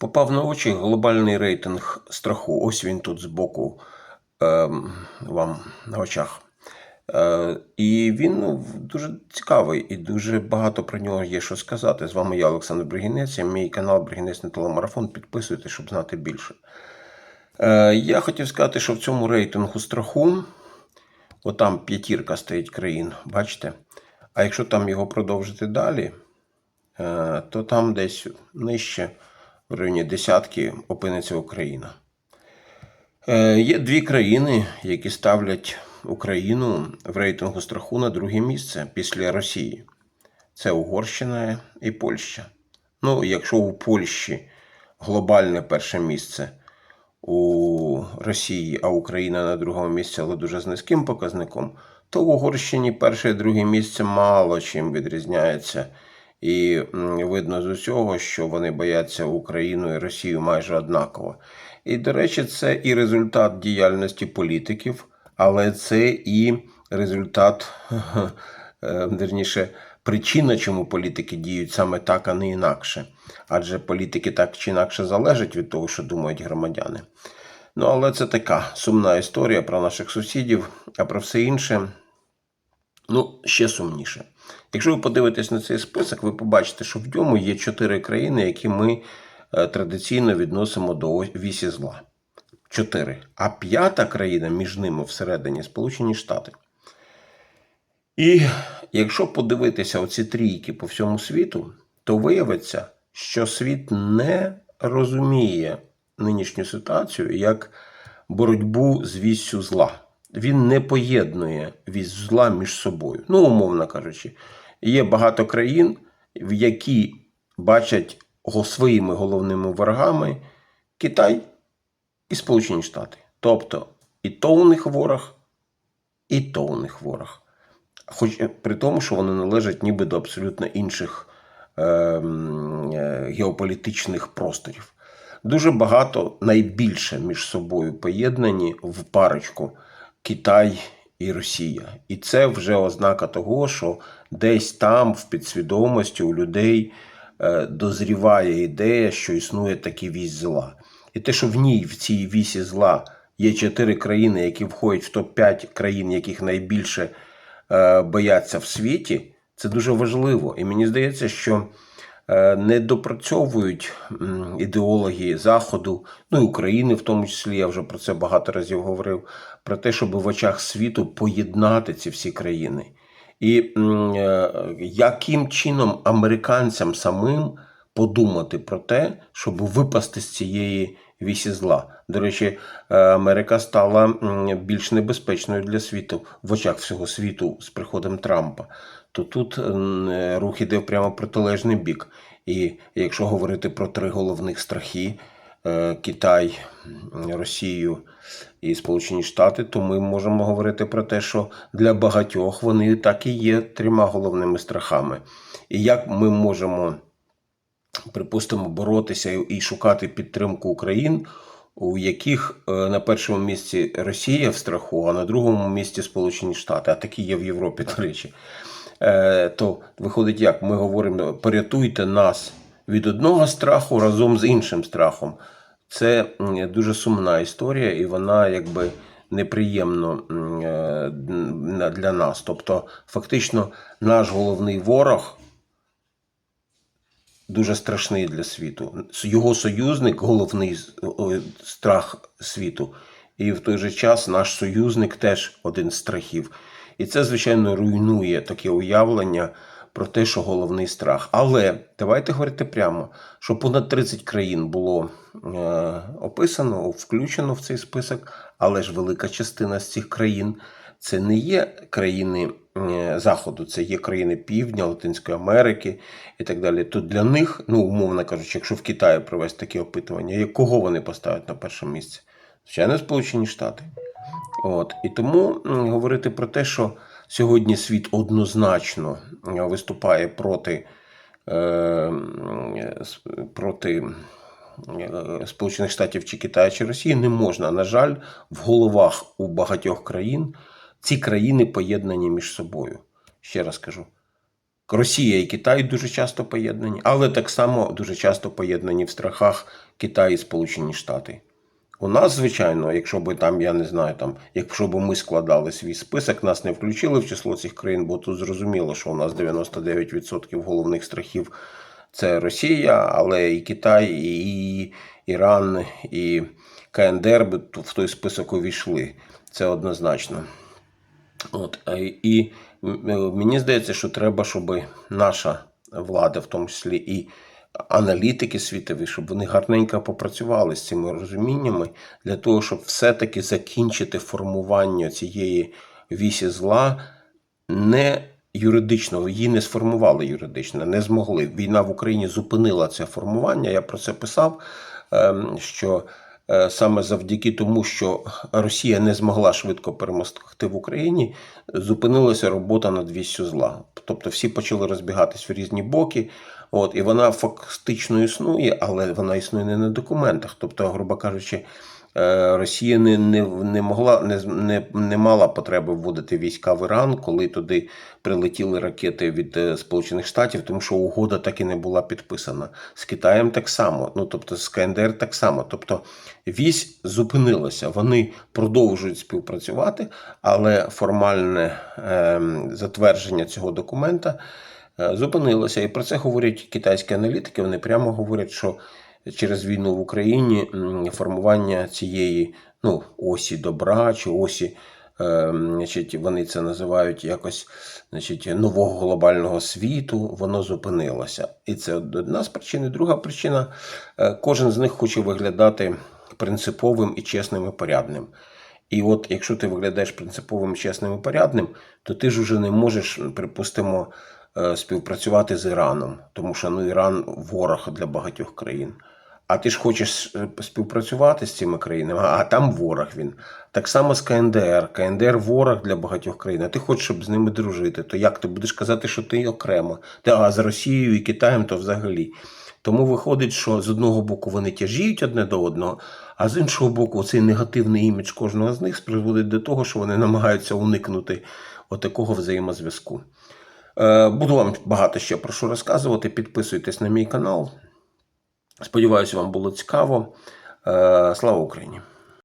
Попав на очі глобальний рейтинг страху. Ось він тут збоку ем, вам на очах. Е, і він ну, дуже цікавий і дуже багато про нього є що сказати. З вами я, Олександр Бригінець, і мій канал Бригінець на телемарафон. Підписуйтесь, щоб знати більше. Е, я хотів сказати, що в цьому рейтингу страху, отам п'ятірка стоїть країн, бачите? А якщо там його продовжити далі, е, то там десь нижче, в районі десятки, опиниться Україна. Е, Є дві країни, які ставлять Україну в рейтингу страху на друге місце після Росії. Це Угорщина і Польща. Ну, якщо у Польщі глобальне перше місце у Росії, а Україна на другому місці, але дуже з низьким показником, то в Угорщині перше і друге місце мало чим відрізняється. І видно з усього, що вони бояться Україну і Росію майже однаково. І, до речі, це і результат діяльності політиків, але це і результат, е, вірніше, причина, чому політики діють саме так, а не інакше. Адже політики так чи інакше залежать від того, що думають громадяни. Ну, але це така сумна історія про наших сусідів, а про все інше, ну, ще сумніше. Якщо ви подивитесь на цей список, ви побачите, що в ньому є чотири країни, які ми е, традиційно відносимо до вісі зла. Чотири. А п'ята країна між ними всередині Сполучені Штати. І якщо подивитися оці трійки по всьому світу, то виявиться, що світ не розуміє нинішню ситуацію як боротьбу з віссю зла. Він не поєднує вісь зла між собою. Ну, умовно кажучи, є багато країн, в які бачать своїми головними ворогами Китай і Сполучені Штати. Тобто і то у них ворог, і то у них ворог. Хоч е, при тому, що вони належать ніби до абсолютно інших е, е, геополітичних просторів. Дуже багато найбільше між собою поєднані в парочку Китай і Росія. І це вже ознака того, що десь там в підсвідомості у людей е, дозріває ідея, що існує такий вісь зла. І те, що в ній, в цій вісі зла, є чотири країни, які входять в топ-5 країн, яких найбільше е, бояться в світі, це дуже важливо. І мені здається, що не допрацьовують м, ідеологи Заходу, ну і України, в тому числі, я вже про це багато разів говорив, про те, щоб в очах світу поєднати ці всі країни. І е, яким чином американцям самим подумати про те, щоб випасти з цієї вісі зла. До речі, е, Америка стала більш небезпечною для світу в очах всього світу з приходом Трампа. То тут е, рух іде прямо протилежний бік. І якщо говорити про три головних страхи е, Китай, Росію і Сполучені Штати, то ми можемо говорити про те, що для багатьох вони так і є трьома головними страхами. І як ми можемо припустимо, боротися і- шукати підтримку Україн, у яких е, на першому місці Росія в страху, а на другому місці Сполучені Штати, а такі є в Європі, до речі. Е, То виходить, як ми говоримо, порятуйте нас від одного страху разом з іншим страхом. Це дуже сумна історія, і вона якби неприємно е, для нас. Тобто, фактично, наш головний ворог дуже страшний для світу. Його союзник головний страх світу. І в той же час наш союзник теж один з страхів. І це, звичайно, руйнує таке уявлення про те, що головний страх. Але давайте говорити прямо, що понад 30 країн було е, описано, включено в цей список, але ж велика частина з цих країн це не є країни е, Заходу, це є країни Півдня, Латинської Америки і так далі. То для них, ну умовно кажучи, якщо в Китаї провести такі опитування, кого вони поставлять на перше місце? Звичайно, Сполучені Штати. От. І тому говорити про те, що сьогодні світ однозначно виступає проти, е, проти е, Сполучених Штатів чи Китаю чи Росії не можна. На жаль, в головах у багатьох країн ці країни поєднані між собою. Ще раз кажу: Росія і Китай дуже часто поєднані, але так само дуже часто поєднані в страхах Китай і Сполучені Штати. У нас, звичайно, якщо би там, я не знаю, там, якщо б ми складали свій список, нас не включили в число цих країн, бо тут зрозуміло, що у нас 99% головних страхів це Росія, але і Китай, і Іран, і КНДР би в той список увійшли. Це однозначно. От, і мені здається, що треба, щоб наша влада, в тому числі і аналітики світові, щоб вони гарненько попрацювали з цими розуміннями для того, щоб все-таки закінчити формування цієї вісі зла не юридично, її не сформували юридично, не змогли. Війна в Україні зупинила це формування. Я про це писав, ем, що саме завдяки тому, що Росія не змогла швидко перемогти в Україні, зупинилася робота над вісю зла. Тобто всі почали розбігатись в різні боки. От, і вона фактично існує, але вона існує не на документах. Тобто, грубо кажучи, е, Росія не, не, не могла не, не, не мала потреби вводити війська в Іран, коли туди прилетіли ракети від е, Сполучених Штатів, тому що угода так і не була підписана. З Китаєм так само, ну тобто з КНДР так само. Тобто вісь зупинилася. Вони продовжують співпрацювати, але формальне ем, затвердження цього документа е, зупинилося. І про це говорять китайські аналітики. Вони прямо говорять, що через війну в Україні формування цієї ну, осі добра чи осі. е, Значить, вони це називають якось значить, нового глобального світу, воно зупинилося. І це одна з причин. І Друга причина е, кожен з них хоче виглядати принциповим і чесним і порядним. І от якщо ти виглядаєш принциповим, чесним і порядним, то ти ж уже не можеш, припустимо, співпрацювати з Іраном, тому що ну, Іран ворог для багатьох країн. А ти ж хочеш е, співпрацювати з цими країнами, а там ворог він. Так само з КНДР. КНДР ворог для багатьох країн, а ти хочеш, щоб з ними дружити. То як ти будеш казати, що ти окремо? Та а з Росією і Китаєм то взагалі. Тому виходить, що з одного боку вони тяжіють одне до одного, а з іншого боку, цей негативний імідж кожного з них призводить до того, що вони намагаються уникнути отакого взаємозв'язку. Е, Буду вам багато ще про що розказувати. Підписуйтесь на мій канал. Сподіваюся, вам було цікаво. Е, Слава Україні!